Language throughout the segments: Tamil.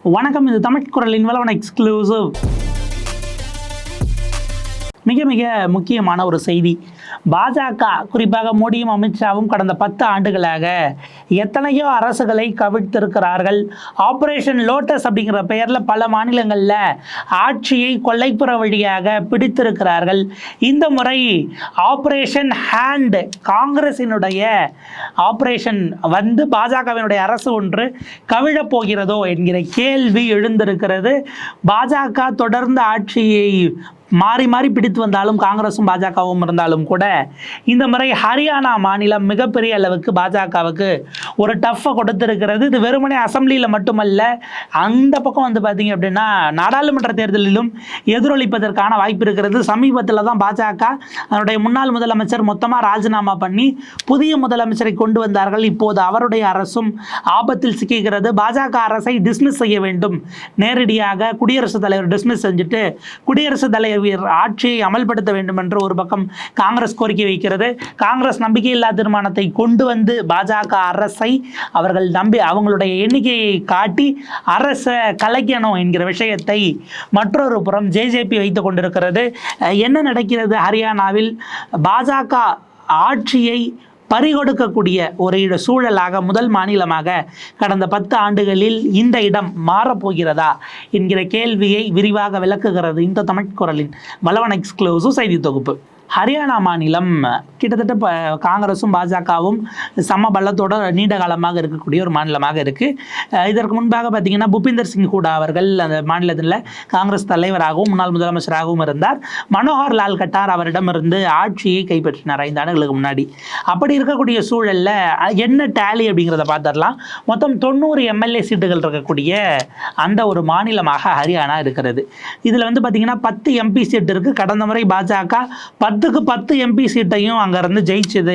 வணக்கம் இது தமிழ் குரலின் வளவன எக்ஸ்க்ளூசிவ் மிக மிக முக்கியமான ஒரு செய்தி. பாஜக குறிப்பாக மோடியும் அமித்ஷாவும் கடந்த பத்து ஆண்டுகளாக எத்தனையோ அரசுகளை கவிழ்த்திருக்கிறார்கள். ஆப்ரேஷன் லோட்டஸ் அப்படிங்கிற பெயரில் பல மாநிலங்களில் ஆட்சியை கொள்ளைப்புற வழியாக பிடித்திருக்கிறார்கள். இந்த முறை ஆப்ரேஷன் ஹேண்ட் காங்கிரசினுடைய ஆப்ரேஷன் வந்து பாஜகவினுடைய அரசு ஒன்று கவிழப் போகிறதோ என்கிற கேள்வி எழுந்திருக்கிறது. பாஜக தொடர்ந்து ஆட்சியை மாறி மாறி பிடித்து வந்தாலும் காங்கிரஸும் பாஜகவும் இருந்தாலும் கூட இந்த முறை ஹரியானா மாநிலம் மிகப்பெரிய அளவுக்கு பாஜகவுக்கு ஒரு டஃப்பை கொடுத்துருக்கிறது. இது வெறுமனே அசம்பிளியில் மட்டுமல்ல அந்த பக்கம் வந்து பார்த்தீங்க அப்படின்னா நாடாளுமன்ற தேர்தலிலும் எதிரொலிப்பதற்கான வாய்ப்பு இருக்கிறது. சமீபத்தில் தான் பாஜக அதனுடைய முன்னாள் முதலமைச்சர் மொத்தமாக ராஜினாமா பண்ணி புதிய முதலமைச்சரை கொண்டு வந்தார்கள். இப்போது அவருடைய அரசும் ஆபத்தில் சிக்குகிறது பாஜக அரசை டிஸ்மிஸ் செய்ய வேண்டும். நேரடியாக குடியரசுத் தலைவர் டிஸ்மிஸ் செஞ்சுட்டு குடியரசுத் தலைவர் ஆட்சியை அமல்படுத்த வேண்டும் என்று ஒரு பக்கம் காங்கிரஸ் கோரிக்கை வைக்கிறது. காங்கிரஸ் நம்பிக்கையில்லா தீர்மானத்தை கொண்டு வந்து பாஜக அரசை அவர்கள் நம்பி அவங்களுடைய எண்ணிக்கையை காட்டி அரசை கலைக்கணும் என்கிற விஷயத்தை மற்றொரு புறம் ஜேஜேபி வைத்து கொண்டிருக்கிறது. என்ன நடக்கிறது? ஹரியானாவில் பாஜக ஆட்சியை பறிகொடுக்கக்கூடிய ஒரு இட சூழலாக முதல் மாநிலமாக கடந்த பத்து ஆண்டுகளில் இந்த இடம் மாறப்போகிறதா என்கிற கேள்வியை விரிவாக விளக்குகிறது இந்த தமிழ் குரலின் வளவன் எக்ஸ்க்ளூசிவ் செய்தி தொகுப்பு. ஹரியானா மாநிலம் கிட்டத்தட்ட இப்போ காங்கிரஸும் பாஜகவும் சம பலத்தோட நீண்ட காலமாக இருக்கக்கூடிய ஒரு மாநிலமாக இருக்குது இதற்கு முன்பாக பார்த்தீங்கன்னா புபிந்தர் சிங் கூட அவர்கள் அந்த மாநிலத்தில் காங்கிரஸ் தலைவராகவும் முன்னாள் முதலமைச்சராகவும் இருந்தார். மனோகர் லால் கட்டார் அவரிடமிருந்து ஆட்சியை கைப்பற்றினார் ஐந்து ஆண்டுகளுக்கு முன்னாடி. அப்படி இருக்கக்கூடிய சூழலில் என்ன டேலி அப்படிங்கிறத பார்த்துடலாம் மொத்தம் தொண்ணூறு எம்எல்ஏ சீட்டுகள் இருக்கக்கூடிய அந்த ஒரு மாநிலமாக ஹரியானா இருக்கிறது. இதில் வந்து பார்த்தீங்கன்னா பத்து எம்பி சீட் இருக்குது கடந்த முறை பாஜக பத்துக்கு பத்து எம்பி சீட்டையும் அங்கேருந்து ஜெயிச்சது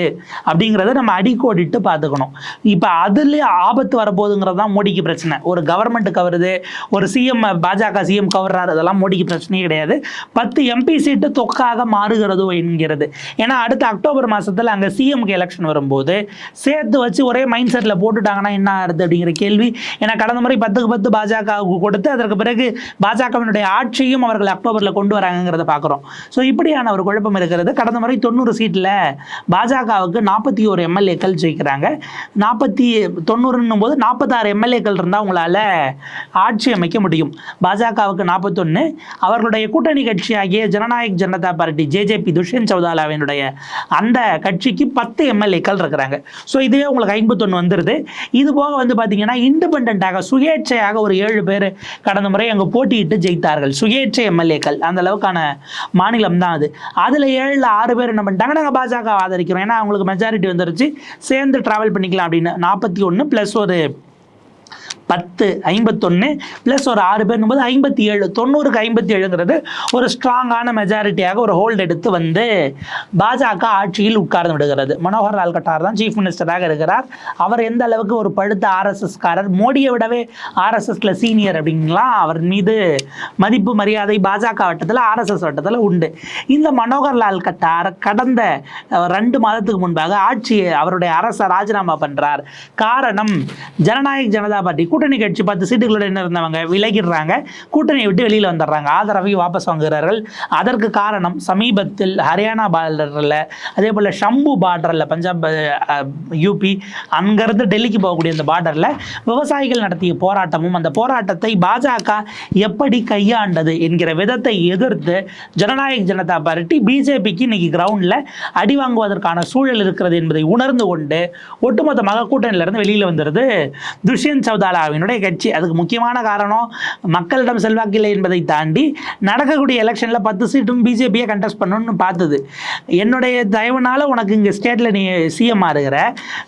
அப்படிங்கிறத நம்ம அடிக்கோடிட்டு பார்த்துக்கணும். இப்போ அதுலேயே ஆபத்து வரப்போகுதுங்கிறது தான் மோடிக்கு பிரச்சனை. ஒரு கவர்மெண்ட் கவருது ஒரு சிஎம் பாஜக சிஎம் கவர்றாரு அதெல்லாம் மோடிக்கு பிரச்சனையே கிடையாது. பத்து எம்பி சீட்டு தொக்காக மாறுகிறதோ என்கிறது. ஏன்னா அடுத்த அக்டோபர் மாதத்தில் அங்கே சிஎம்க்கு எலெக்ஷன் வரும்போது சேர்த்து வச்சு ஒரே மைண்ட் செட்டில் போட்டுட்டாங்கன்னா என்ன ஆகுது அப்படிங்கிற கேள்வி. ஏன்னா கடந்த முறை பத்துக்கு பத்து பாஜகவுக்கு கொடுத்து அதற்கு பிறகு பாஜகவினுடைய ஆட்சியும் அவர்கள் அக்டோபரில் கொண்டு வராங்கிறத பார்க்குறோம். ஸோ இப்படியான ஒரு குழப்பம் இருக்கிறது. கடந்த முறை தொண்ணூறு சீட்டில் பாஜகவுக்கு நாற்பத்தி ஒரு எம்எல்ஏக்கள் ஜெயிக்கிறாங்க. நாற்பத்தி தொண்ணூறுன்னும் போது நாற்பத்தாறு எம்எல்ஏக்கள் இருந்தால் உங்களால் ஆட்சி அமைக்க முடியும். பாஜகவுக்கு நாற்பத்தொன்று அவர்களுடைய கூட்டணி கட்சியாகிய ஜனநாயக் ஜனதா பார்ட்டி ஜேஜேபி துஷ்யந்த் சௌதாலாவினுடைய அந்த கட்சிக்கு பத்து எம்எல்ஏக்கள் இருக்கிறாங்க. ஸோ இதுவே உங்களுக்கு ஐம்பத்தொன்று வந்துடுது இது போக வந்து பார்த்தீங்கன்னா இண்டிபெண்ட்டாக சுயேட்சையாக ஒரு ஏழு பேர் கடந்த முறை அங்கே போட்டியிட்டு ஜெயித்தார்கள். சுயேட்சை எம்எல்ஏக்கள். அந்த அளவுக்கான மாநிலம் தான் அது. அதில் ஏழில் ஆறு பேர் என்ன பண்ணிட்டாங்க நாங்கள் பாஜக ஆதரிக்கிறோம். ஏன்னா அவங்களுக்கு மெஜாரிட்டி வந்துருச்சு. சேர்ந்து ட்ராவல் பண்ணிக்கலாம் அப்படின்னு. நாற்பத்தி ஒன்று ப்ளஸ் ஒரு பத்து ஐம்பத்தொன்று ப்ளஸ் ஒரு ஆறு பேருங்கும் போது ஐம்பத்தி ஏழு தொண்ணூறுக்கு ஐம்பத்தி ஏழுங்கிறது ஒரு ஸ்ட்ராங்கான மெஜாரிட்டியாக ஒரு ஹோல்டு எடுத்து வந்து பாஜக ஆட்சியில் உட்கார்ந்து விடுகிறது. மனோகர் லால் கட்டார் தான் சீஃப் மினிஸ்டராக இருக்கிறார். அவர் எந்த அளவுக்கு ஒரு பழுத்த ஆர்எஸ்எஸ்காரர் மோடியை விடவே ஆர்எஸ்எஸ்ல சீனியர் அப்படிங்கலாம் அவர் மீது மதிப்பு மரியாதை பாஜக வட்டத்தில் ஆர்எஸ்எஸ் வட்டத்தில் உண்டு. இந்த மனோகர் லால் கட்டார் கடந்த ரெண்டு மாதத்துக்கு முன்பாக ஆட்சியை அவருடைய அரசை ராஜினாமா பண்ணுறார் காரணம் ஜனநாயக் ஜனதா பார்ட்டி கூட்டணி கட்சி பத்து சீட்டுகளோட என்ன இருந்தவங்க? விலகிடுறாங்க. கூட்டணியை விட்டு வெளியில் வந்துடுறாங்க. ஆதரவை வாபஸ் வாங்குகிறார்கள். அதற்கு காரணம் சமீபத்தில் ஹரியானா பார்டரில் அதே போல் ஷம்பு பார்டரில் பஞ்சாப் யூபி அங்கேருந்து டெல்லிக்கு போகக்கூடிய அந்த பார்டரில் விவசாயிகள் நடத்திய போராட்டமும் அந்த போராட்டத்தை பாஜக எப்படி கையாண்டது என்கிற விதத்தை எதிர்த்து ஜனநாயக ஜனதா பார்ட்டி பிஜேபிக்கு இன்னைக்கு கிரவுண்டில் அடி வாங்குவதற்கான சூழல் இருக்கிறது என்பதை உணர்ந்து கொண்டு ஒட்டுமொத்தமாக கூட்டணியிலிருந்து வெளியில் வந்துடுது துஷ்யந்த் சௌதாலாவினுடைய கட்சி. அதுக்கு முக்கியமான காரணம் மக்களிடம் செல்வாக்கில்லை என்பதை தாண்டி நடக்கக்கூடிய எலெக்ஷனில் பத்து சீட்டும் பிஜேபியை கண்டெஸ்ட் பண்ணணும்னு பார்த்தது. என்னுடைய தயவுனால உனக்கு இங்கே ஸ்டேட்டில் நீ சிஎம் இருக்கிற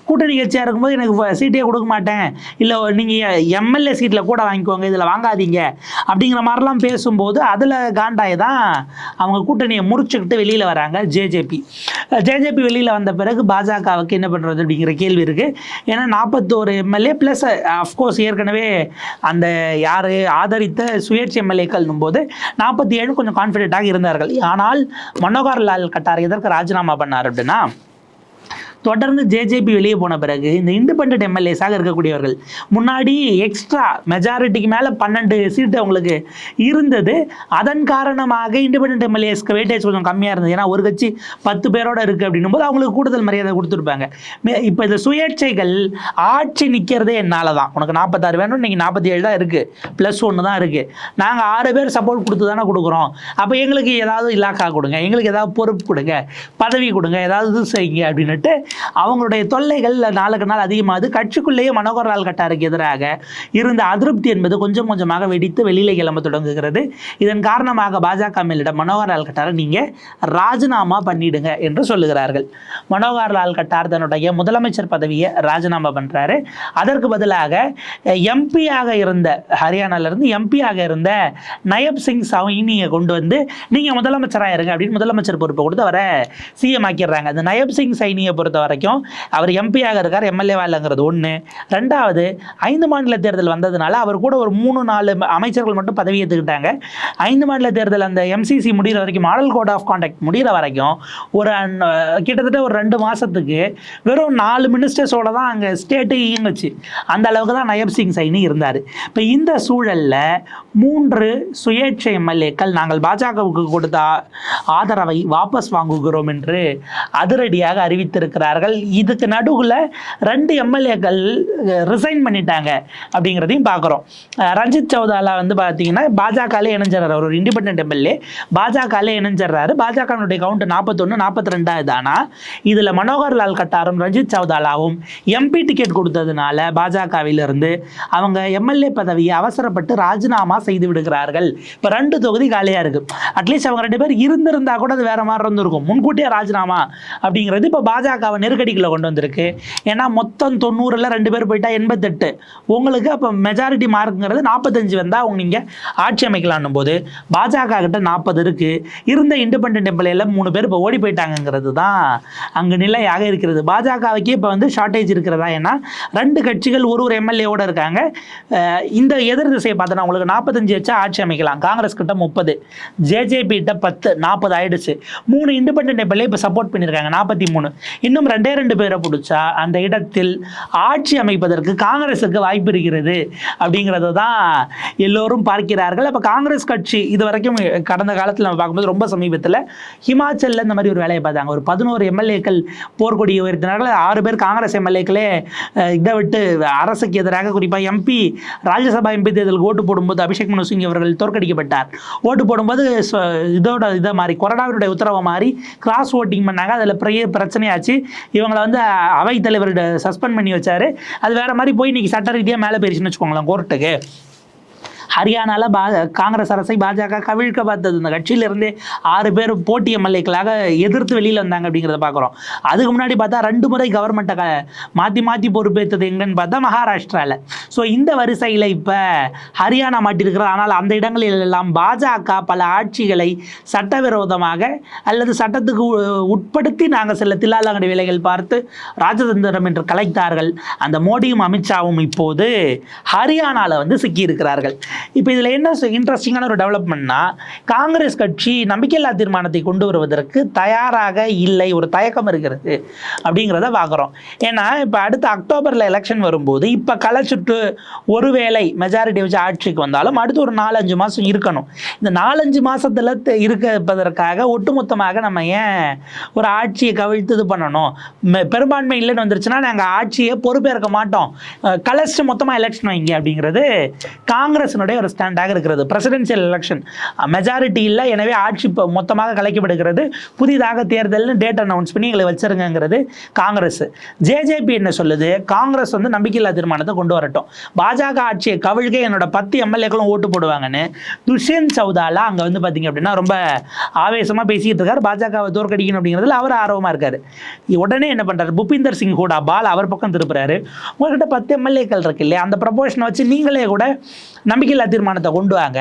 கூட்டணி கட்சியாக இருக்கும்போது எனக்கு சீட்டே கொடுக்க மாட்டேன். இல்லை நீங்கள் எம்எல்ஏ சீட்டில் கூட வாங்கிக்கோங்க இதில் வாங்காதீங்க. அப்படிங்கிற மாதிரிலாம் பேசும்போது அதில் காண்டாய் தான் அவங்க கூட்டணியை முறிச்சுக்கிட்டு வெளியில் வராங்க ஜேஜேபி ஜேஜேபி வெளியில் வந்த பிறகு பாஜகவுக்கு என்ன பண்ணுறது அப்படிங்கிற கேள்வி இருக்குது ஏன்னா நாற்பத்தோரு எம்எல்ஏ ப்ளஸ் அஃப்கோர்ஸ் ஏற்கனவே அந்த யார் ஆதரித்த சுயேட்சை எம்எல்ஏக்கள்னும் போது நாற்பத்தி ஏழு கொஞ்சம் கான்ஃபிடென்ட்டாக இருந்தார்கள். ஆனால் மனோகர் லால் கட்டார் எதற்கு ராஜினாமா பண்ணார் அப்படின்னா தொடர்ந்து ஜேஜேபி வெளியே போன பிறகு இந்த இண்டிபெண்ட் எம்எல்ஏஸாக இருக்கக்கூடியவர்கள் முன்னாடி எக்ஸ்ட்ரா மெஜாரிட்டிக்கு மேலே பன்னெண்டு சீட்டு அவங்களுக்கு இருந்தது. அதன் காரணமாக இண்டிபெண்ட் எம்எல்ஏஸ்க்கு வெயிட்டேஜ் கொஞ்சம் கம்மியாக இருந்தது. ஏன்னா ஒரு கட்சி பத்து பேரோட இருக்குது அப்படின்னும் போது அவங்களுக்கு கூடுதல் மரியாதை கொடுத்துருப்பாங்க. இப்போ இந்த சுயேட்சைகள் ஆட்சி நிற்கிறதே என்னால் தான். உனக்கு நாற்பத்தாறு வேணும் நீங்கள் நாற்பத்தி ஏழு தான் இருக்குது ப்ளஸ் ஒன்று தான் இருக்குது நாங்கள் ஆறு பேர் சப்போர்ட் கொடுத்து தானே கொடுக்குறோம். அப்போ எங்களுக்கு ஏதாவது இலாக்கா கொடுங்க. எங்களுக்கு ஏதாவது பொறுப்பு கொடுங்க. பதவி கொடுங்க. ஏதாவது இது செய்யுங்க அப்படின்னுட்டு அவங்களுடைய தொல்லைகள் நாளுக்கு நாள் அதிகமாகுது. கட்சிக்குள்ளேயே மனோகர் லால் கட்டாருக்கு எதிராக இருந்த அதிருப்தி என்பது கொஞ்சம் கொஞ்சமாக வெடித்து வெளியில கிளம்ப தொடங்குகிறது. இதன் காரணமாக பாஜக மேலிடம் மனோகர் லால் கட்டாரை நீங்கள் ராஜினாமா பண்ணிடுங்க என்று சொல்லுகிறார்கள். மனோகர் லால் கட்டார் தன்னுடைய முதலமைச்சர் பதவியை ராஜினாமா பண்ணுறாரு அதற்கு பதிலாக எம்பியாக இருந்த ஹரியானாவிலிருந்து எம்பியாக இருந்த நயப் சிங் சவுனியை கொண்டு வந்து நீங்கள் முதலமைச்சராக இருங்க அப்படின்னு முதலமைச்சர் பொறுப்பை கொடுத்து அவரை சிஎம் ஆக்கிடுறாங்க. அந்த நயப் சிங் சைனியை பொறுத்த வரைக்கும் அவர் எம்பியாக இருக்கார் எம்எல்ஏவா இல்லைங்கிறது ஒன்று ரெண்டாவது ஐந்து மாநில தேர்தல் வந்ததுனால அவர் கூட ஒரு மூணு நாலு அமைச்சர்கள் மட்டும் பதவி ஏற்றுக்கிட்டாங்க ஐந்து மாநில தேர்தல் அந்த எம்சிசி முடிகிற வரைக்கும் மாடல் கோட் ஆஃப் கான்டாக்ட் முடிகிற வரைக்கும் ஒரு கிட்டத்தட்ட ஒரு ரெண்டு மாதத்துக்கு வெறும் நாலு மினிஸ்டர்ஸோட தான் அங்கே ஸ்டேட்டு இயங்குச்சு. அந்த அளவுக்கு தான் நயப் சிங் சைனி இருந்தார். இப்போ இந்த சூழலில் மூன்று சுயேட்சை எம்எல்ஏக்கள் நாங்கள் பாஜகவுக்கு கொடுத்த ஆதரவை வாபஸ் வாங்குகிறோம் என்று அதிரடியாக அறிவித்திருக்கிறார் அறிவித்திருக்கிறார்கள் இதுக்கு நடுவில் ரெண்டு எம்எல்ஏக்கள் ரிசைன் பண்ணிட்டாங்க அப்படிங்கிறதையும் பார்க்குறோம். ரஞ்சித் சௌதாலா வந்து பார்த்தீங்கன்னா பாஜகலே இணைஞ்சிடறாரு. ஒரு இண்டிபெண்ட் எம்எல்ஏ. பாஜகலே இணைஞ்சிடறாரு. பாஜகனுடைய கவுண்ட் நாற்பத்தொன்று நாற்பத்தி ரெண்டாவது ஆனால் இதில் மனோகர் லால் கட்டாரும் ரஞ்சித் சௌதாலாவும் எம்பி டிக்கெட் கொடுத்ததுனால பாஜகவிலிருந்து அவங்க எம்எல்ஏ பதவியை அவசரப்பட்டு ராஜினாமா செய்து விடுகிறார்கள். இப்போ ரெண்டு தொகுதி காலியாக இருக்கு. அட்லீஸ்ட் அவங்க ரெண்டு பேர் இருந்திருந்தா கூட அது வேற மாதிரி இருந்திருக்கும். முன்கூட்டியே ராஜினாமா அப்படிங்கிறது இப்போ பாஜகவை நெருக்கடிக்குள்ள கொண்டு வந்திருக்கு. ஏன்னா மொத்தம் தொண்ணூறில் ரெண்டு பேர் போயிட்டா எண்பத்தெட்டு. உங்களுக்கு அப்போ மெஜாரிட்டி மார்க்குங்கிறது நாற்பத்தஞ்சு வந்தால் அவங்க நீங்கள் ஆட்சி அமைக்கலான்னும் போது பாஜக கிட்ட நாற்பது இருக்குது இருந்த இண்டிபெண்ட் எம்எல்ஏல மூணு பேர் இப்போ ஓடி போயிட்டாங்கங்கிறது தான் அங்கு நிலையாக இருக்கிறது. பாஜகவுக்கே இப்போ வந்து ஷார்ட்டேஜ் இருக்கிறதா? ஏன்னா ரெண்டு கட்சிகள் ஒரு ஒரு எம்எல்ஏவோட இருக்காங்க. இந்த எதிர் திசையை பார்த்தோன்னா உங்களுக்கு நாற்பத்தஞ்சு வச்சா ஆட்சி அமைக்கலாம். காங்கிரஸ் கிட்ட முப்பது ஜேஜேபி கிட்ட பத்து நாற்பது ஆயிடுச்சு. மூணு இண்டிபெண்ட் எம்எல்ஏ இப்போ சப்போர்ட் பண்ணியிருக்காங்க நாற்பத்தி மூணு. இன்னும் ரெண்டே ரெண்டு பேரை பிடிச்சா அந்த இடத்தில் ஆட்சி அமைப்பதற்கு காங்கிரஸுக்கு வாய்ப்பு இருக்கிறது அப்படிங்கிறத தான் எல்லோரும் பார்க்கிறார்கள். அப்போ காங்கிரஸ் கட்சி இது வரைக்கும் கடந்த காலத்தில் நம்ம பார்க்கும்போது ரொம்ப சமீபத்தில் ஹிமாச்சலில் இந்த மாதிரி ஒரு வேலையை பார்த்தாங்க. ஒரு பதினோரு எம்எல்ஏக்கள் போர்க்கொடியை உயர்த்தினார்கள். ஆறு பேர் காங்கிரஸ் எம்எல்ஏக்களே இதை விட்டு அரசுக்கு எதிராக குறிப்பாக எம்பி ராஜ்யசபா எம்பி தேர்தலுக்கு ஓட்டு போடும்போது அபிஷேக் மனு சிங் அவர்கள் தோற்கடிக்கப்பட்டார். ஓட்டு போடும்போது இதோட இதை மாதிரி கொரோனாவினுடைய உத்தரவை மாதிரி கிராஸ் ஓட்டிங் பண்ணாங்க. அதில் பெரிய பிரச்சனையாச்சு. இவங்களை வந்து அவைத் தலைவர் சஸ்பெண்ட் பண்ணி வச்சாரு. அது வேற மாதிரி போய் இன்னைக்கு சட்ட ரீதியாக மேலே போயிருச்சுன்னு வச்சுக்கோங்களேன் கோர்ட்டுக்கு ஹரியானாவில் பா காங்கிரஸ் அரசை பாஜக கவிழ்க்க பார்த்தது. இந்த கட்சியிலிருந்தே ஆறு பேர் போட்டி எம்எல்ஏக்களாக எதிர்த்து வெளியில் வந்தாங்க அப்படிங்கிறத பார்க்குறோம். அதுக்கு முன்னாடி பார்த்தா ரெண்டு முறை கவர்மெண்ட்டை க மாற்றி மாற்றி பொறுப்பேற்றது எங்கன்னு பார்த்தா மகாராஷ்டிராவில் ஸோ இந்த வரிசையில் இப்போ ஹரியானா மாட்டியிருக்கிறது ஆனால் அந்த இடங்களில் எல்லாம் பாஜக பல ஆட்சிகளை சட்டவிரோதமாக அல்லது சட்டத்துக்கு உ- உட்படுத்தி நாங்கள் சில தில்லாலங்கடி வேலைகள் பார்த்து ராஜதந்திரம் என்று கலைத்தார்கள். அந்த மோடியும் அமித்ஷாவும் இப்போது ஹரியானாவில் வந்து சிக்கியிருக்கிறார்கள். இப்போ இதில் என்ன இன்ட்ரெஸ்டிங்கான ஒரு டெவலப்மெண்ட்னா காங்கிரஸ் கட்சி நம்பிக்கையில்லா தீர்மானத்தை கொண்டு வருவதற்கு தயாராக இல்லை ஒரு தயக்கம் இருக்கிறது அப்படிங்கிறத பார்க்குறோம் ஏன்னா இப்போ அடுத்த அக்டோபரில் எலெக்ஷன் வரும்போது இப்போ களைச்சுட்டு ஒருவேளை மெஜாரிட்டி வச்சு ஆட்சிக்கு வந்தாலும் அடுத்து ஒரு நாலஞ்சு மாதம் இருக்கணும். இந்த நாலஞ்சு மாதத்தில் இருப்பதற்காக ஒட்டுமொத்தமாக நம்ம ஏன் ஒரு ஆட்சியை கவிழ்த்து இது பண்ணணும்? பெரும்பான்மை இல்லைன்னு வந்துருச்சுன்னா நாங்கள் ஆட்சியை பொறுப்பேற்க மாட்டோம். கலைச்சு மொத்தமாக எலெக்ஷன் வைங்க அப்படிங்கிறது காங்கிரஸினுடைய ஒரு ஸ்டாண்டாக இருக்கிறது. பிரசிடென்சியல் எலெக்ஷன் மெஜாரிட்டி இல்லை எனவே ஆட்சி இப்போ மொத்தமாக கலைக்கப்படுகிறது. புதிதாக தேர்தல்னு டேட் அனௌன்ஸ் பண்ணி எங்களை வச்சிருங்கிறது காங்கிரஸ். ஜேஜேபி என்ன சொல்லுது? காங்கிரஸ் வந்து நம்பிக்கையில்லா தீர்மானத்தை கொண்டு வரட்டும். பாஜக ஆட்சியை கவிழ்க என்னோட பத்து எம்எல்ஏக்களும் ஓட்டு போடுவாங்கன்னு துஷ்யந்த் சவுதாலா அங்கே வந்து பார்த்தீங்க அப்படின்னா ரொம்ப ஆவேசமாக பேசிக்கிட்டு இருக்கார். பாஜகவை தோற்கடிக்கணும் அப்படிங்கிறதுல அவர் ஆர்வமாக இருக்கார். உடனே என்ன பண்ணுறாரு புபிந்தர் சிங் ஹூடா பால் அவர் பக்கம் திருப்புறாரு. உங்கள்கிட்ட பத்து எம்எல்ஏக்கள் இருக்கு இல்லையா? அந்த ப்ரப்போஷனை வச்சு நீங்களே கூட நம்பிக்கையில்லா தீர்மானத்தை கொண்டு வாங்க.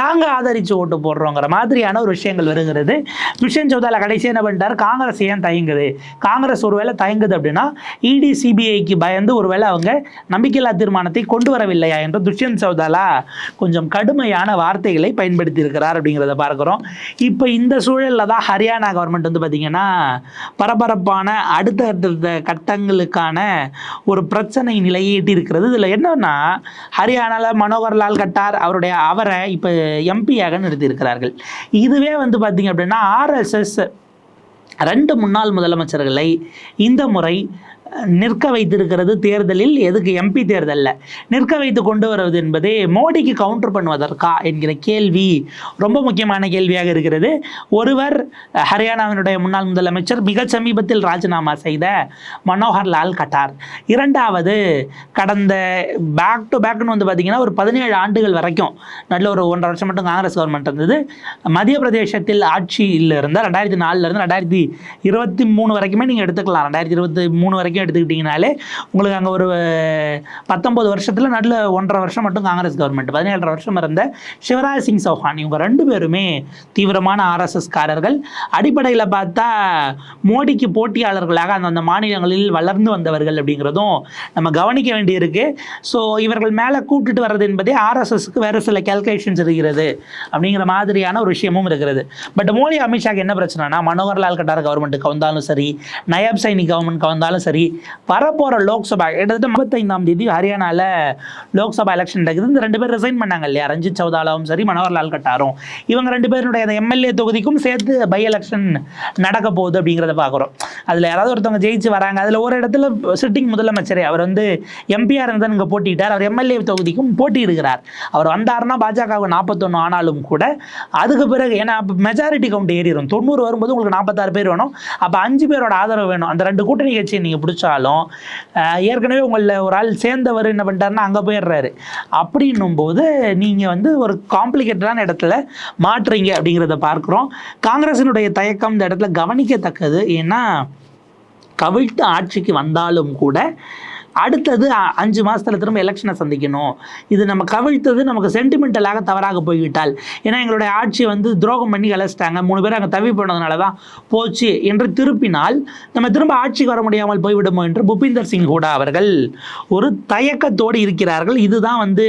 நாங்கள் ஆதரித்து ஓட்டு போடுறோங்கிற மாதிரியான ஒரு விஷயங்கள் வருகிறது. துஷ்யந்த் சௌதாலா கடைசி என்ன பண்ணிட்டார்? காங்கிரஸ் ஏன் தயங்குது? காங்கிரஸ் ஒருவேளை தயங்குது அப்படின்னா இடி சிபிஐக்கு பயந்து ஒருவேளை அவங்க நம்பிக்கையில்லா தீர்மானத்தை கொண்டு வரவில்லையா என்று துஷ்யந்த் சௌதாலா கொஞ்சம் கடுமையான வார்த்தைகளை பயன்படுத்தி இருக்கிறார் அப்படிங்கிறத பார்க்குறோம். இப்போ இந்த சூழலில் தான் ஹரியானா கவர்மெண்ட் வந்து பார்த்திங்கன்னா பரபரப்பான அடுத்தடுத்த கட்டங்களுக்கான ஒரு பிரச்சனை நிலையீட்டி இருக்கிறது. இதில் என்னன்னா ஹரியானாவில் மனோகர் லால் கட்டார் அவருடைய அவரை இப்போ எம்பியாக நிறுத்தியிருக்கிறார்கள். இதுவே வந்து பார்த்திங்க அப்படின்னா ஆர்எஸ்எஸ் ரெண்டு முன்னாள் முதலமைச்சர்களை இந்த முறை நிற்க வைத்திருக்கிறது தேர்தலில் எதுக்கு எம்பி தேர்தலில்? நிற்க வைத்து கொண்டு வருவது என்பது மோடிக்கு கவுண்டர் பண்ணுவதற்கா என்கிற கேள்வி ரொம்ப முக்கியமான கேள்வியாக இருக்கிறது. ஒருவர் ஹரியானாவினுடைய முன்னாள் முதலமைச்சர் மிக சமீபத்தில் ராஜினாமா செய்த மனோகர் லால் கட்டார். இரண்டாவது கடந்த பேக் டு பேக்னு வந்து பார்த்திங்கன்னா ஒரு பதினேழு ஆண்டுகள் வரைக்கும் நல்ல ஒரு ஒன்றரை வருஷம் மட்டும் காங்கிரஸ் கவர்மெண்ட் இருந்தது. மத்திய பிரதேசத்தில் ஆட்சியில் இருந்த ரெண்டாயிரத்தி நாலுலேருந்து ரெண்டாயிரத்தி இருபத்தி மூணு வரைக்குமே நீங்கள் எடுத்துக்கலாம். ரெண்டாயிரத்தி இருபத்தி மூணு வரைக்கும் எடுத்துக்கிட்டிங்கனாலே உங்களுக்கு அங்கே ஒரு பத்தொம்பது வருஷத்தில் நல்ல ஒன்றரை வருஷம் மட்டும் காங்கிரஸ் கவர்மெண்ட் பதினேழரை வருஷம் இருந்த சிவராஜ் சிங் சௌஹான் இவங்க ரெண்டு பேருமே தீவிரமான ஆர்எஸ்எஸ் காரர்கள். அடிப்படையில் பார்த்தா மோடிக்கு போட்டியாளர்களாக அந்த அந்த மாநிலங்களில் வளர்ந்து வந்தவர்கள் அப்படிங்கிறதும் நம்ம கவனிக்க வேண்டியிருக்கு. ஸோ இவர்கள் மேலே கூப்பிட்டுட்டு வர்றது என்பதே ஆர்எஸ்எஸ்க்கு வேறு சில கேல்குலேஷன்ஸ் இருக்கிறது அப்படிங்கிற மாதிரியான ஒரு விஷயமும் இருக்கிறது. பட் மோடி அமித்ஷாக்கு என்ன பிரச்சனைனா மனோகர்லால் கட்டார் கவர்மெண்ட் கவர்ந்தாலும் சரி நயாப் சைனி கவர்மெண்ட் கவர்ந்தாலும் சரி வரப்போகிற லோக்சபா கிட்டத்தட்ட முப்பத்தைந்தாம் தேதி ஹரியானாவில் லோக்சபா எலெக்ஷன் நடக்குது. இந்த ரெண்டு பேர் ரிசைன் பண்ணாங்க இல்லையா? ரஞ்சித் சௌதாலாவும் சரி மனோகர்லால் கட்டாரும். இவங்க ரெண்டு பேருடைய அந்த எம்எல்ஏ தொகுதிக்கும் சேர்த்து பை எலெக்ஷன் நடக்க போகுது அப்படிங்கிறத பார்க்குறோம் அதில் யாராவது ஒருத்தவங்க ஜெயிச்சு வராங்க. அதில் ஒரு இடத்துல சிட்டிங் முதலமைச்சரே அவர் வந்து எம்பிஆர் இருந்தால் இங்கே போட்டிட்டார். அவர் எம்எல்ஏ தொகுதிக்கும் போட்டியிடுகிறார். அவர் வந்தாருன்னா பாஜகவுக்கு நாற்பத்தொன்று ஆனாலும் கூட அதுக்கு பிறகு ஏன்னா மெஜாரிட்டி கவுண்ட் ஏறிடும் தொண்ணூறு வரும்போது உங்களுக்கு நாற்பத்தாறு பேர் வேணும். அப்போ அஞ்சு பேரோட ஆதரவு வேணும். அந்த ரெண்டு கூட்டணி கட்சியை நீங்கள் பிடிச்சாலும் ஏற்கனவே உங்களில் ஒரு ஆள் சேர்ந்தவர் என்ன பண்ணிட்டாருன்னா அங்கே போயிடுறாரு. அப்படின்னும் போது நீங்கள் வந்து ஒரு காம்ப்ளிகேட்டடான இடத்துல மாற்றுறீங்க அப்படிங்கிறத பார்க்குறோம். காங்கிரஸினுடைய தயக்கம் இந்த இடத்துல கவனிக்கத்தக்கது. ஏன்னா கவிழ்த்து ஆட்சிக்கு வந்தாலும் கூட அடுத்தது அ- அஞ்சு மாதத்தில் திரும்ப எலெக்ஷனை சந்திக்கணும். இது நம்ம கவிழ்த்தது நமக்கு சென்டிமெண்டலாக தவறாக போய்விட்டால். ஏன்னா எங்களுடைய ஆட்சி வந்து துரோகம் பண்ணி கலைச்சிட்டாங்க. மூணு பேர் அங்கே தவி போனதுனால தான் போச்சு என்று திருப்பினால் நம்ம திரும்ப ஆட்சிக்கு வர முடியாமல் போய்விடுமோ என்று புபிந்தர் சிங் ஹூடா அவர்கள் ஒரு தயக்கத்தோடு இருக்கிறார்கள். இதுதான் வந்து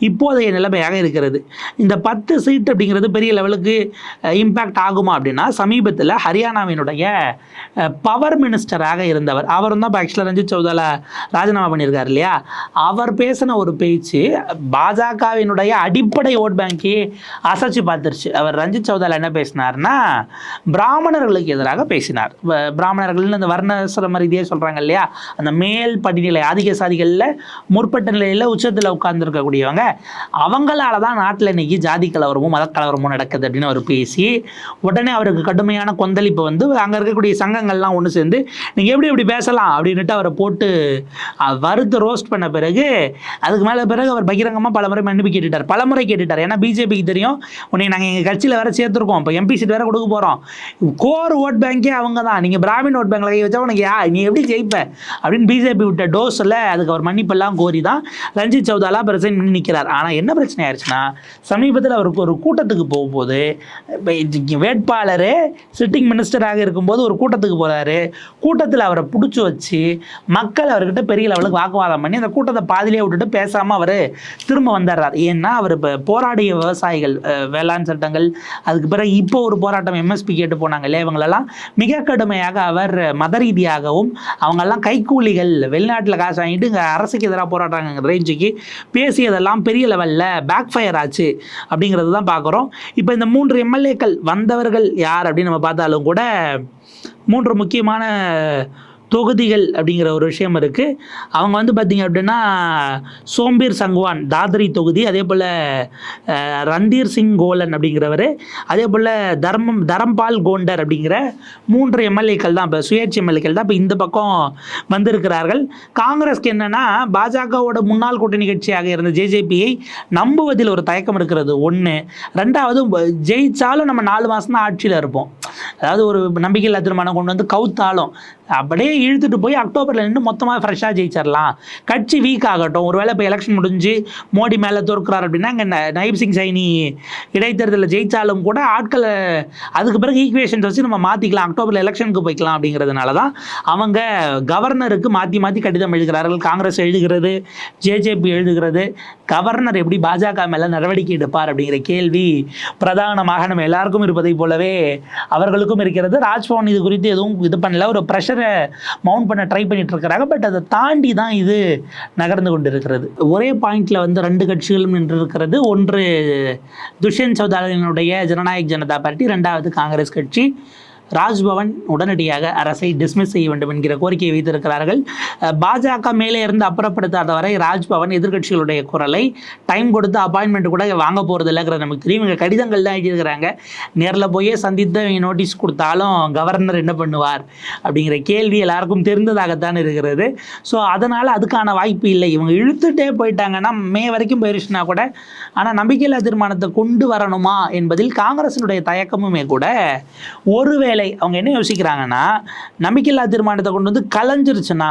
இப்போதைய நிலைமையாக இருக்கிறது. இந்த பத்து சீட் அப்படிங்கிறது பெரிய லெவலுக்கு இம்பேக்ட் ஆகுமா அப்படின்னா சமீபத்தில் ஹரியானாவினுடைய பவர் மினிஸ்டராக இருந்தவர். அவரும் தான் இப்போ ஆக்சுவலாக ரஞ்சித் சௌதாலா ராஜினாமா பண்ணியிருக்காரு இல்லையா? அவர் பேசின ஒரு பேச்சு பாஜகவினுடைய அடிப்படை ஓட் பேங்கே அசைச்சு பார்த்துருச்சு. அவர் ரஞ்சித் சௌதாலா என்ன பேசினார்னா பிராமணர்களுக்கு எதிராக பேசினார். பிராமணர்கள்னு அந்த வர்ணாசிரம ரீதியாக சொல்கிறாங்க இல்லையா? அந்த மேல் படிநிலை ஆதிக்க சாதிகளில் முற்பட்ட நிலையில் உச்சத்தில் உட்கார்ந்துருக்கக்கூடியவங்க. அவங்களால தான் நாட்டில் இன்றைக்கி ஜாதி கலவரமும் மதக்கலவரமும் நடக்குது அப்படின்னு அவர் பேசி உடனே அவருக்கு கடுமையான கொந்தளிப்பு வந்து அங்கே இருக்கக்கூடிய சங்கங்கள்லாம் ஒன்று சேர்ந்து நீங்கள் எப்படி இப்படி பேசலாம்? அப்படின்ட்டு அவரை போட்டு வறுத்து ரோஸ்ட் பண்ண பிறகு அதுக்கு மேலே பிறகு அவர் பகிரங்கமாக பல முறை மன்னிப்பு கேட்டுட்டார். பல முறை கேட்டுட்டார். ஏன்னா பிஜேபிக்கு தெரியும் உன்னை நாங்கள் எங்கள் கட்சியில் வேறு சேர்த்துருக்கோம். இப்போ எம்பி சீட் வேறு கொடுக்க போகிறோம் கோர் ஓட் பேங்கே அவங்க தான். நீங்கள் பிராமின் ஓட் பேங்கில் கை வச்சா உனக்கு யா நீ எப்படி ஜெயிப்ப? அப்படின்னு பிஜேபி விட்ட டோஸில் அதுக்கு அவர் மன்னிப்பெல்லாம் கோரி தான் ரஞ்சித் சௌதாலா பிரசன் பண்ணி நிற்கிறார் ஆனால் என்ன பிரச்சனை ஆயிடுச்சுன்னா சமீபத்தில் அவருக்கு ஒரு கூட்டத்துக்கு போகும்போது வேட்பாளர் சிட்டிங் மினிஸ்டராக இருக்கும்போது ஒரு கூட்டத்துக்கு போகிறாரு கூட்டத்தில் அவரை பிடிச்சி வச்சு மக்கள் அவர்கிட்ட பெரிய லெவலுக்கு வாக்குவாதம் பண்ணி அந்த கூட்டத்தை பாதியிலே விட்டுட்டு பேசாமல் அவர் திரும்ப வந்துடுறார். ஏன்னா அவர் இப்போ போராடிய விவசாயிகள் வேளாண் சட்டங்கள் அதுக்கு பிறகு இப்போ ஒரு போராட்டம் எம்எஸ்பி கேட்டு போனாங்க இல்லையா? இவங்களெல்லாம் மிக கடுமையாக அவர் மத ரீதியாகவும் அவங்கெல்லாம் கைக்கூலிகள் வெளிநாட்டில் காசு வாங்கிட்டு இங்கே அரசுக்கு எதிராக போராடுறாங்க ரேஞ்சுக்கு பேசியதெல்லாம் பெரிய லெவலில் பேக் ஃபயர் ஆச்சு அப்படிங்கிறது தான் பார்க்குறோம் இப்போ இந்த மூன்று எம்எல்ஏக்கள் வந்தவர்கள் யார் அப்படின்னு நம்ம பார்த்தாலும் கூட மூன்று முக்கியமான தொகுதிகள் அப்படிங்கிற ஒரு விஷயம் இருக்குது அவங்க வந்து பார்த்திங்க அப்படின்னா சோம்பீர் சங்வான் தாத்ரி தொகுதி அதே போல் ரந்தீர் சிங் கோலன் அப்படிங்கிறவர் அதே போல் தர்மம் தரம்பால் கோண்டர் அப்படிங்கிற மூன்று எம்எல்ஏக்கள் தான் இப்போ சுயேட்சை எம்எல்ஏக்கள் தான் இப்போ இந்த பக்கம் வந்திருக்கிறார்கள். காங்கிரஸ்க்கு என்னென்னா பாஜகவோட முன்னாள் கூட்டணி கட்சியாக இருந்த ஜேஜேபியை நம்புவதில் ஒரு தயக்கம் இருக்கிறது. ஒன்று ரெண்டாவது ஜெயித்தாலும் ஜெயிச்சாலும் நம்ம நாலு மாதம் தான் ஆட்சியில் இருப்போம். அதாவது ஒரு நம்பிக்கையில்லா தீர்மானம் கொண்டு வந்து கவுத்தாலும் அப்படியே இழுத்துட்டு போய் அக்டோபரில் நின்று மொத்தமாக ஃப்ரெஷ்ஷாக ஜெயிச்சிடலாம் கட்சி வீக் ஆகட்டும். ஒருவேளை இப்போ எலெக்ஷன் முடிஞ்சு மோடி மேலே தோற்கிறார் அப்படின்னா இங்கே நைப் சிங் சைனி இடைத்தேர்தலில் ஜெயித்தாலும் கூட ஆட்களை அதுக்கு பிறகு ஈக்குவேஷன்ஸ் வச்சு நம்ம மாற்றிக்கலாம் அக்டோபரில் எலெக்ஷனுக்கு போய்க்கலாம் அப்படிங்கிறதுனால தான் அவங்க கவர்னருக்கு மாற்றி மாற்றி கடிதம் எழுதுகிறார்கள். காங்கிரஸ் எழுதுகிறது ஜேஜேபி எழுதுகிறது. கவர்னர் எப்படி பாஜக மேலே நடவடிக்கை எடுப்பார் அப்படிங்கிற கேள்வி பிரதானமாக நம்ம எல்லாருக்கும் இருப்பதை போலவே அவர்களுக்கும் இருக்கிறது. ராஜ்பவன் இது குறித்து எதுவும் இது பண்ணல. ஒரு ப்ரெஷர் மவுண்ட் பண்ண ட்ரை பண்ணிட்டு இருக்கிறாங்க பட் அதை தாண்டி தான் இது நகர்ந்து கொண்டிருக்கிறது. ஒரே பாயிண்ட்ல வந்து ரெண்டு கட்சிகளும் நின்று இருக்கிறது ஒன்று துஷ்யந்த் சௌதாலியினுடைய ஜனநாயக் ஜனதா பார்ட்டி ரெண்டாவது காங்கிரஸ் கட்சி. ராஜ்பவன் உடனடியாக அரசை டிஸ்மிஸ் செய்ய வேண்டும் என்கிற கோரிக்கையை வைத்திருக்கிறார்கள். பாஜக மேலே இருந்து அப்புறப்படுத்தாத வரை ராஜ்பவன் எதிர்க்கட்சிகளுடைய குரலை டைம் கொடுத்து அப்பாயின்மெண்ட் கூட வாங்க போகிறது இல்லைங்கிற நமக்கு தெரியும். இவங்க கடிதங்கள் தான் எழுதியிருக்கிறாங்க. நேரில் போயே சந்தித்து இவங்க நோட்டீஸ் கொடுத்தாலும் கவர்னர் என்ன பண்ணுவார் அப்படிங்கிற கேள்வி எல்லாருக்கும் தெரிந்ததாகத்தான் இருக்கிறது. ஸோ அதனால் அதுக்கான வாய்ப்பு இல்லை. இவங்க இழுத்துட்டே போயிட்டாங்கன்னா மே வரைக்கும் போயிருச்சுன்னா கூட ஆனால் நம்பிக்கையில்லா தீர்மானத்தை கொண்டு வரணுமா என்பதில் காங்கிரசினுடைய தயக்கமுமே கூட ஒருவேளை அவங்க என்ன யோசிக்கிறாங்கன்னா நம்பிக்கையில்லா தீர்மானத்தை கொண்டு வந்து கலைஞ்சிருச்சுன்னா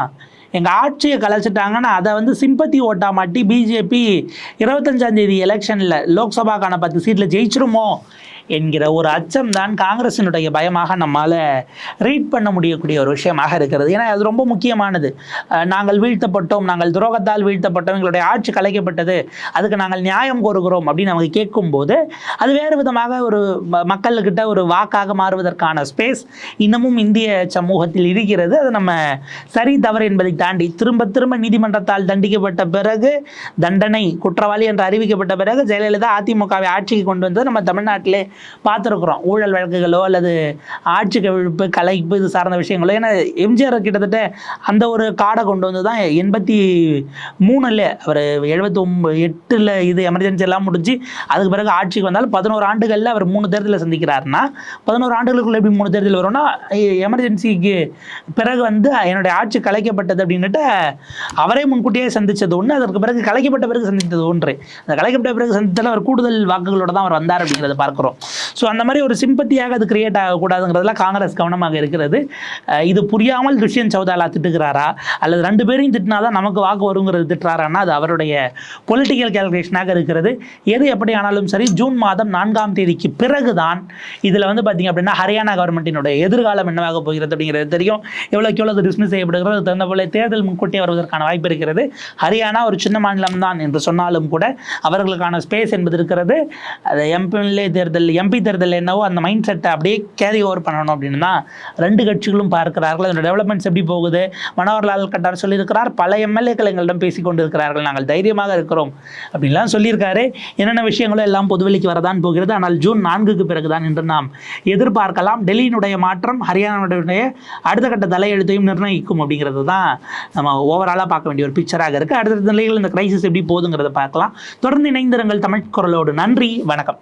எங்கள் ஆட்சியை கலைச்சிட்டாங்கன்னா அதை வந்து சிம்பத்தி ஓட்டா மாட்டி பிஜேபி இருபத்தஞ்சாந்தேதி எலெக்ஷனில் லோக்சபாக்கான பத்து சீட்டில் ஜெயிச்சிருமோ? என்கிற ஒரு அச்சம் தான் காங்கிரசினுடைய பயமாக நம்மால் ரீட் பண்ண முடியக்கூடிய ஒரு விஷயமாக இருக்கிறது. ஏன்னா அது ரொம்ப முக்கியமானது. நாங்கள் வீழ்த்தப்பட்டோம் நாங்கள் துரோகத்தால் வீழ்த்தப்பட்டோம் எங்களுடைய ஆட்சி கலைக்கப்பட்டது அதுக்கு நாங்கள் நியாயம் கோருகிறோம் அப்படின்னு அவங்க கேட்கும்போது அது வேறு விதமாக ஒரு ம- மக்கள்கிட்ட ஒரு வாக்காக மாறுவதற்கான ஸ்பேஸ் இன்னமும் இந்திய சமூகத்தில் இருக்கிறது. அது நம்ம சரி தவறு என்பதை தாண்டி திரும்ப திரும்ப நீதிமன்றத்தால் தண்டிக்கப்பட்ட பிறகு தண்டனை குற்றவாளி என்று அறிவிக்கப்பட்ட பிறகு ஜெயலலிதா அதிமுகவை ஆட்சிக்கு கொண்டு வந்தது நம்ம தமிழ்நாட்டிலே பார்த்துருக்குறோம். ஊழல் வழக்குகளோ அல்லது ஆட்சி கவிழ்ப்பு கலைப்பு இது சார்ந்த விஷயங்களோ. ஏன்னா எம்ஜிஆர் கிட்டத்தட்ட அந்த ஒரு காடை கொண்டு வந்து தான் எண்பத்தி மூணில் அவர் எழுபத்தி ஒம்பது எட்டில் இது எமர்ஜென்சி எல்லாம் முடிஞ்சு அதுக்கு பிறகு ஆட்சிக்கு வந்தாலும் பதினோரு ஆண்டுகளில் அவர் மூணு தேர்தலில் சந்திக்கிறாருன்னா பதினோரு ஆண்டுகளுக்குள்ள எப்படி மூணு தேர்தல் வரும்னா எமர்ஜென்சிக்கு பிறகு வந்து என்னுடைய ஆட்சி கலைக்கப்பட்டது அப்படின்னுட்டு அவரே முன்கூட்டியே சந்தித்தது ஒன்று அதற்கு பிறகு கலைக்கப்பட்ட பிறகு சந்தித்தது ஒன்று. அந்த கலைக்கப்பட்ட பிறகு சந்தித்தால் அவர் கூடுதல் வாக்குகளோட தான் அவர் வந்தார் அப்படிங்கிறத பார்க்குறோம். ஸோ அந்த மாதிரி ஒரு சிம்பத்தியாக அது கிரியேட் ஆகக்கூடாதுங்கிறதுல காங்கிரஸ் கவனமாக இருக்கிறது. இது புரியாமல் துஷ்யந்த் சௌதாலா திட்டுகிறாரா? அல்லது ரெண்டு பேரையும் திட்டினாதான் நமக்கு வாக்கு வருங்கிறது திட்டுறாரான்னா அது அவருடைய பொலிட்டிக்கல் கேல்குலேஷனாக இருக்கிறது. எது எப்படி ஆனாலும் சரி ஜூன் மாதம் நான்காம் தேதிக்கு பிறகுதான் இதில் வந்து பார்த்தீங்க அப்படின்னா ஹரியானா கவர்மெண்ட்டினுடைய எதிர்காலம் என்னவாக போகிறது அப்படிங்கிறது தெரியும். எவ்வளோக்கு எவ்வளோ டிஸ்மிஸ் செய்யப்படுகிறது அதுக்கு தகுந்த போல தேர்தல் முன்கூட்டியே வருவதற்கான வாய்ப்பு இருக்கிறது. ஹரியானா ஒரு சின்ன மாநிலம் தான் என்று சொன்னாலும் கூட அவர்களுக்கான ஸ்பேஸ் என்பது இருக்கிறது. அது எம்எல்ஏ தேர்தல் எம்பி தேர்தல் என்னவோ அந்த மைண்ட் செட்டை அப்படியே கேரி ஓவர் பண்ணணும் அப்படின்னு தான் ரெண்டு கட்சிகளும் பார்க்கிறார்கள். அதோட டெவலப்மெண்ட்ஸ் எப்படி போகுது? மனோகர்லால் கட்டார் சொல்லியிருக்கிறார். பல எம்எல்ஏக்கள் எங்களிடம் பேசிக் கொண்டிருக்கிறார்கள் நாங்கள் தைரியமாக இருக்கிறோம் அப்படின்லாம் சொல்லியிருக்காரு. என்னென்ன விஷயங்களும் எல்லாம் பொதுவெளிக்கு வரதான் போகிறது. ஆனால் ஜூன் நான்குக்கு பிறகுதான் என்று நாம் எதிர்பார்க்கலாம். டெல்லியினுடைய மாற்றம் ஹரியானாவுடைய அடுத்த கட்ட தலையெழுத்தையும் நிர்ணயிக்கும் அப்படிங்கிறது தான் நம்ம ஓவராலாக பார்க்க வேண்டிய ஒரு பிக்சராக இருக்குது அடுத்த நிலையில் இந்த கிரைசிஸ் எப்படி போகுதுங்கிறத பார்க்கலாம். தொடர்ந்து இணைந்திருங்கள் தமிழ் குரலோடு. நன்றி வணக்கம்.